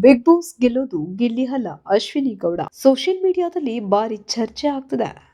Big boss ಗೆಲ್ಲೋದು ಗಿಲ್ಲಿ ಅಲ್ಲ Ashwini Gowda. Social ಮೀಡಿಯಾದಲ್ಲಿ ಭಾರಿ ಚರ್ಚೆ ಆಗ್ತದೆ.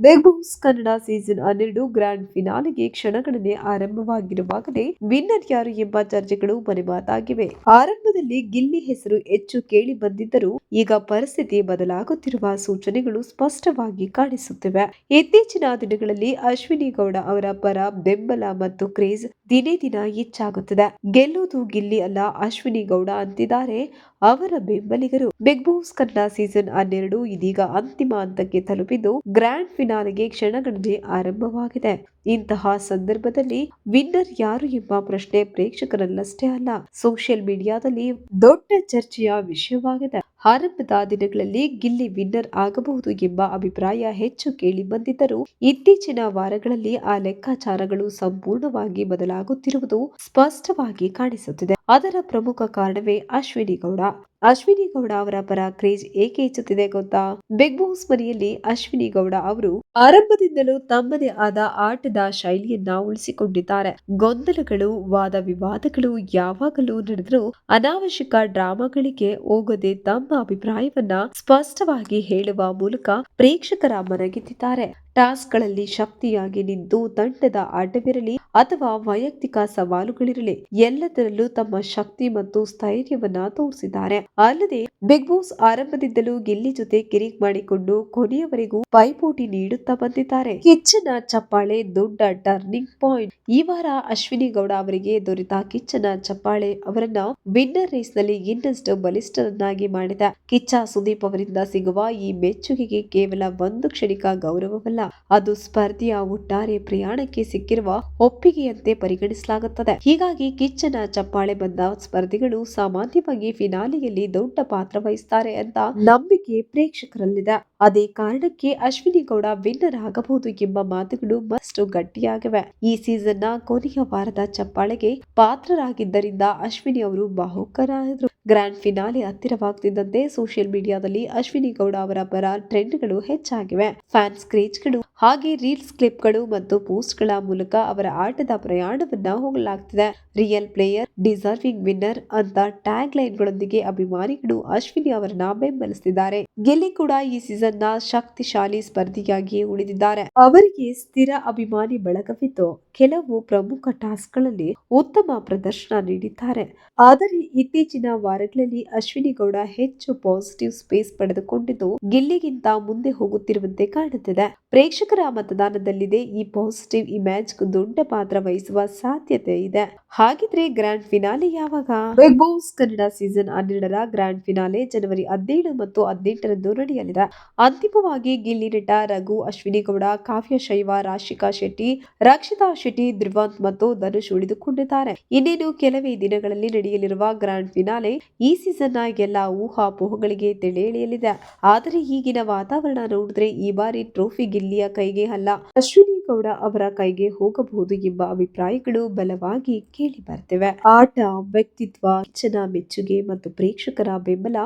ಬಿಗ್ ಬಾಸ್ ಕನ್ನಡ ಸೀಸನ್ ಹನ್ನೆರಡು ಗ್ರ್ಯಾಂಡ್ ಫಿನಾಲೆಗೆ ಕ್ಷಣಗಣನೆ ಆರಂಭವಾಗಿರುವಾಗಲೇ ವಿನ್ನರ್ ಯಾರು ಎಂಬ ಚರ್ಚೆಗಳು ಮನೆಮಾತಾಗಿವೆ ಆರಂಭದಲ್ಲಿ ಗಿಲ್ಲಿ ಹೆಸರು ಹೆಚ್ಚು ಕೇಳಿ ಬಂದಿದ್ದರೂ ಈಗ ಪರಿಸ್ಥಿತಿ ಬದಲಾಗುತ್ತಿರುವ ಸೂಚನೆಗಳು ಸ್ಪಷ್ಟವಾಗಿ ಕಾಣಿಸುತ್ತಿವೆ. ಇತ್ತೀಚಿನ ದಿನಗಳಲ್ಲಿ ಅಶ್ವಿನಿ ಗೌಡ ಅವರ ಪರ ಬೆಂಬಲ ಮತ್ತು ಕ್ರೇಜ್ ದಿನೇ ದಿನ ಹೆಚ್ಚಾಗುತ್ತಿದೆ. ಗೆಲ್ಲುವುದು ಗಿಲ್ಲಿ ಅಲ್ಲ, ಅಶ್ವಿನಿ ಗೌಡ ಅಂತಿದ್ದಾರೆ. ಅವರ ಬೆಂಬಲಿಗರು ಬಿಗ್ ಬಾಸ್ ಕನ್ನಡ ಸೀಸನ್ ಹನ್ನೆರಡು ಇದೀಗ ಅಂತಿಮ ಹಂತಕ್ಕೆ ತಲುಪಿದ್ದು ಗ್ರ್ಯಾಂಡ್ ಫಿನಾಲೆಗೆ ಕ್ಷಣಗಣನೆ ಆರಂಭವಾಗಿದೆ. ಇಂತಹ ಸಂದರ್ಭದಲ್ಲಿ ವಿನ್ನರ್ ಯಾರು ಎಂಬ ಪ್ರಶ್ನೆ ಪ್ರೇಕ್ಷಕರಲ್ಲಷ್ಟೇ ಅಲ್ಲ, ಸೋಷಿಯಲ್ ಮೀಡಿಯಾದಲ್ಲಿ ದೊಡ್ಡ ಚರ್ಚೆಯ ವಿಷಯವಾಗಿದೆ. ಆರಂಭದ ದಿನಗಳಲ್ಲಿ ಗಿಲ್ಲಿ ವಿನ್ನರ್ ಆಗಬಹುದು ಎಂಬ ಅಭಿಪ್ರಾಯ ಹೆಚ್ಚು ಕೇಳಿ ಬಂದಿದ್ದರೂ, ಇತ್ತೀಚಿನ ವಾರಗಳಲ್ಲಿ ಆ ಲೆಕ್ಕಾಚಾರಗಳು ಸಂಪೂರ್ಣವಾಗಿ ಬದಲಾಗುತ್ತಿರುವುದು ಸ್ಪಷ್ಟವಾಗಿ ಕಾಣಿಸುತ್ತಿದೆ. ಅದರ ಪ್ರಮುಖ ಕಾರಣವೇ ಅಶ್ವಿನಿ ಗೌಡ. ಅಶ್ವಿನಿ ಗೌಡ ಅವರ ಪರ ಕ್ರೇಜ್ ಏಕೆ ಹೆಚ್ಚುತ್ತಿದೆ ಗೊತ್ತಾ? ಬಿಗ್ ಬಾಸ್ ಮನೆಯಲ್ಲಿ ಅಶ್ವಿನಿ ಗೌಡ ಅವರು ಆರಂಭದಿಂದಲೂ ತಮ್ಮದೇ ಆದ ಆಟದ ಶೈಲಿಯನ್ನ ಉಳಿಸಿಕೊಂಡಿದ್ದಾರೆ. ಗೊಂದಲಗಳು, ವಾದ ವಿವಾದಗಳು ಯಾವಾಗಲೂ ನಡೆದರೂ ಅನಾವಶ್ಯಕ ಡ್ರಾಮಾಗಳಿಗೆ ಹೋಗದೆ ತಮ್ಮ ಅಭಿಪ್ರಾಯವನ್ನ ಸ್ಪಷ್ಟವಾಗಿ ಹೇಳುವ ಮೂಲಕ ಪ್ರೇಕ್ಷಕರ ಮನಗೆದ್ದಿದ್ದಾರೆ ಟಾಸ್ಕ್ಗಳಲ್ಲಿ ಶಕ್ತಿಯಾಗಿ ನಿಂತು ತಂಡದ ಆಟವಿರಲಿ ಅಥವಾ ವೈಯಕ್ತಿಕ ಸವಾಲುಗಳಿರಲಿ, ಎಲ್ಲದರಲ್ಲೂ ತಮ್ಮ ಶಕ್ತಿ ಮತ್ತು ಸ್ಥೈರ್ಯವನ್ನ ತೋರಿಸಿದ್ದಾರೆ. ಅಲ್ಲದೆ, ಬಿಗ್ ಬಾಸ್ ಆರಂಭದಿಂದಲೂ ಗಿಲ್ಲಿ ಜೊತೆ ಕಿರಿಕ್ ಮಾಡಿಕೊಂಡು ಕೊನೆಯವರೆಗೂ ಪೈಪೋಟಿ ನೀಡುತ್ತಾ ಬಂದಿದ್ದಾರೆ. ಕಿಚ್ಚನ ಚಪ್ಪಾಳೆ ದೊಡ್ಡ ಟರ್ನಿಂಗ್ ಪಾಯಿಂಟ್ ಈ ವಾರ ಅಶ್ವಿನಿ ಗೌಡ ಅವರಿಗೆ ದೊರೆತ ಕಿಚ್ಚನ ಚಪ್ಪಾಳೆ ಅವರನ್ನ ವಿನ್ನರ್ ರೇಸ್ನಲ್ಲಿ ಇನ್ನಷ್ಟು ಬಲಿಷ್ಠರನ್ನಾಗಿ ಮಾಡಿದ. ಕಿಚ್ಚ ಸುದೀಪ್ ಅವರಿಂದ ಸಿಗುವ ಈ ಮೆಚ್ಚುಗೆಗೆ ಕೇವಲ ಒಂದು ಕ್ಷಣಿಕ ಗೌರವವಲ್ಲ. ಅದು ಸ್ಪರ್ಧೆಯ ಒಟ್ಟಾರೆ ಪ್ರಯಾಣಕ್ಕೆ ಸಿಕ್ಕಿರುವ ಒಪ್ಪಿಗೆಯಂತೆ ಪರಿಗಣಿಸಲಾಗುತ್ತದೆ. ಹೀಗಾಗಿ ಕಿಚ್ಚನ ಚಪ್ಪಾಳೆ ಬಂದ ಸ್ಪರ್ಧಿಗಳು ಸಾಮಾನ್ಯವಾಗಿ ಫಿನಾಲೆಯಲ್ಲಿ ದೊಡ್ಡ ಪಾತ್ರ ವಹಿಸುತ್ತಾರೆ ಅಂತ ನಂಬಿಕೆ ಪ್ರೇಕ್ಷಕರಲ್ಲಿದೆ. ಅದೇ ಕಾರಣಕ್ಕೆ ಅಶ್ವಿನಿ ಗೌಡ ವಿನ್ನರ್ ಆಗಬಹುದು ಎಂಬ ಮಾತುಗಳು ಮತ್ತಷ್ಟು ಗಟ್ಟಿಯಾಗಿವೆ. ಈ ಸೀಸನ್ನ ಕೊನೆಯ ವಾರದ ಚಪ್ಪಾಳೆಗೆ ಪಾತ್ರರಾಗಿದ್ದರಿಂದ ಅಶ್ವಿನಿ ಅವರು ಬಾಹುಕರಾದರು. ಗ್ರ್ಯಾಂಡ್ ಫಿನಾಲೆ ಹತ್ತಿರವಾಗುತ್ತಿದ್ದಂತೆ ಸೋಷಿಯಲ್ ಮೀಡಿಯಾದಲ್ಲಿ ಅಶ್ವಿನಿ ಗೌಡ ಅವರ ಪರ ಟ್ರೆಂಡ್ಗಳು ಹೆಚ್ಚಾಗಿವೆ. ಫ್ಯಾನ್ಸ್ ಕ್ರೇಜ್ಗಳು ಹಾಗೆ ರೀಲ್ಸ್ ಕ್ಲಿಪ್ಗಳು ಮತ್ತು ಪೋಸ್ಟ್ಗಳ ಮೂಲಕ ಅವರ ಆಟದ ಪ್ರಯಾಣವನ್ನ ಹೋಗಲಾಗ್ತಿದೆ. ರಿಯಲ್ ಪ್ಲೇಯರ್, ಡಿಸರ್ವಿಂಗ್ ವಿನ್ನರ್ ಅಂತ ಟ್ಯಾಗ್ ಲೈನ್ಗಳೊಂದಿಗೆ ಅಭಿಮಾನಿಗಳು ಅಶ್ವಿನಿ ಅವರನ್ನ ಬೆಂಬಲಿಸುತ್ತಿದ್ದಾರೆ ಗೆಲ್ಲಿ ಕೂಡ ಈ ಸೀಸನ್ನ ಶಕ್ತಿಶಾಲಿ ಸ್ಪರ್ಧಿಯಾಗಿ ಉಳಿದಿದ್ದಾರೆ. ಅವರಿಗೆ ಸ್ಥಿರ ಅಭಿಮಾನಿ ಬಳಗವಿದ್ದು ಕೆಲವು ಪ್ರಮುಖ ಟಾಸ್ಕ್ಗಳಲ್ಲಿ ಉತ್ತಮ ಪ್ರದರ್ಶನ ನೀಡಿದ್ದಾರೆ. ಆದರೆ ಇತ್ತೀಚಿನ ವಾರಗಳಲ್ಲಿ ಅಶ್ವಿನಿ ಗೌಡ ಹೆಚ್ಚು ಪಾಸಿಟಿವ್ ಸ್ಪೇಸ್ ಪಡೆದುಕೊಂಡಿದ್ದು ಗೆಲ್ಲಿಗಿಂತ ಮುಂದೆ ಹೋಗುತ್ತಿರುವಂತೆ ಕಾಣುತ್ತಿದೆ. ಪ್ರೇಕ್ಷಕರ ಮತದಾನದಲ್ಲಿದೆ. ಈ ಪಾಸಿಟಿವ್ ಇಮೇಜ್ ದೊಡ್ಡ ಪಾತ್ರ ವಹಿಸುವ ಸಾಧ್ಯತೆ ಇದೆ. ಹಾಗಿದ್ರೆ ಗ್ರ್ಯಾಂಡ್ ಫಿನಾಲೆ ಯಾವಾಗ? ಬಿಗ್ ಬಾಸ್ ಕನ್ನಡ ಸೀಸನ್ ಹನ್ನೆರಡರ ಗ್ರ್ಯಾಂಡ್ ಫಿನಾಲೆ ಜನವರಿ ಹದಿನೇಳು ಮತ್ತು ಹದಿನೆಂಟರಂದು ನಡೆಯಲಿದೆ. ಅಂತಿಮವಾಗಿ ಗಿಲ್ಲಿ ನಟ ರಘು, ಅಶ್ವಿನಿ ಗೌಡ, ಕಾವ್ಯ ಶೈವ, ರಾಶಿಕಾ ಶೆಟ್ಟಿ, ರಕ್ಷಿತಾ ಶೆಟ್ಟಿ, ಧ್ರುವಂತ್ ಮತ್ತು ಧನುಷ್ ಉಳಿದುಕೊಂಡಿದ್ದಾರೆ. ಇನ್ನೇನು ಕೆಲವೇ ದಿನಗಳಲ್ಲಿ ನಡೆಯಲಿರುವ ಗ್ರ್ಯಾಂಡ್ ಫಿನಾಲೆ ಈ ಸೀಸನ್ನ ಎಲ್ಲಾ ಊಹಾಪೋಹಗಳಿಗೆ ತೆಳೆ ಎಳೆಯಲಿದೆ. ಆದರೆ ಈಗಿನ ವಾತಾವರಣ ನೋಡಿದ್ರೆ ಈ ಬಾರಿ ಟ್ರೋಫಿ ಗಿಲ್ಲಿಯ ಕೈಗೆ ಅಲ್ಲ. ಅಶ್ವಿನಿ ಗೌಡ ಅವರ ಕೈಗೆ ಹೋಗಬಹುದು ಎಂಬ ಅಭಿಪ್ರಾಯಗಳು ಬಲವಾಗಿ ಕೇಳಿ ಬರ್ತಿವೆ ಆಟ, ವ್ಯಕ್ತಿತ್ವ ಹೆಚ್ಚಿನ ಮೆಚ್ಚುಗೆ ಮತ್ತು ಪ್ರೇಕ್ಷಕರ ಬೆಂಬಲ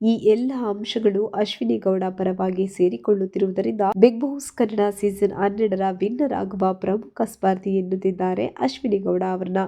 ಈ ಎಲ್ಲ ಅಂಶಗಳು ಅಶ್ವಿನಿ ಗೌಡ ಪರವಾಗಿ ಸೇರಿಕೊಳ್ಳುತ್ತಿರುವುದರಿಂದ ಬಿಗ್ ಬಾಸ್ ಕನ್ನಡ ಸೀಸನ್ ಹನ್ನೆರಡರ ವಿನ್ನರ್ ಆಗುವ ಪ್ರಮುಖ ಸ್ಪರ್ಧಿ ಎನ್ನುತ್ತಿದ್ದಾರೆ ಅಶ್ವಿನಿ ಗೌಡ ಅವರನ್ನ.